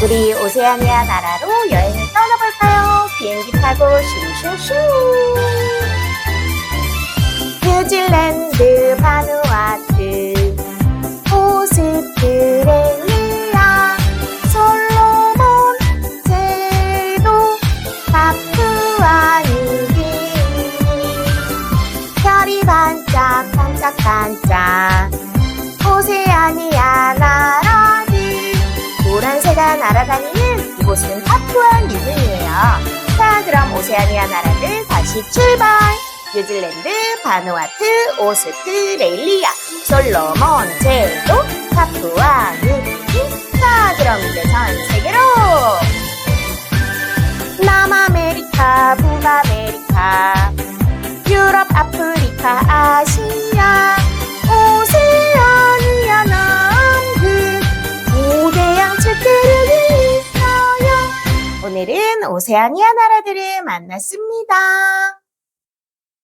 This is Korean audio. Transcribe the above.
우리 오세아니아 나라로 여행을 떠나볼까요? 비행기 타고 슝슝슝. 뉴질랜드, 바누아투, 오스트레일리아, 솔로몬, 제도, 파푸아 뉴기니. 별이 반짝 반짝반짝 날아다니는 이곳은 파푸아 뉴기니예요. 자 그럼 오세아니아 나라들 다시 출발. 뉴질랜드, 바누아투, 오스트레일리아, 솔로몬, 제도, 파푸아 뉴기니 자 그럼 이제 전 세계로. 남아메리카, 북아메리카 유럽, 아프리카, 아시아, 오늘은 오세아니아 나라들을 만났습니다.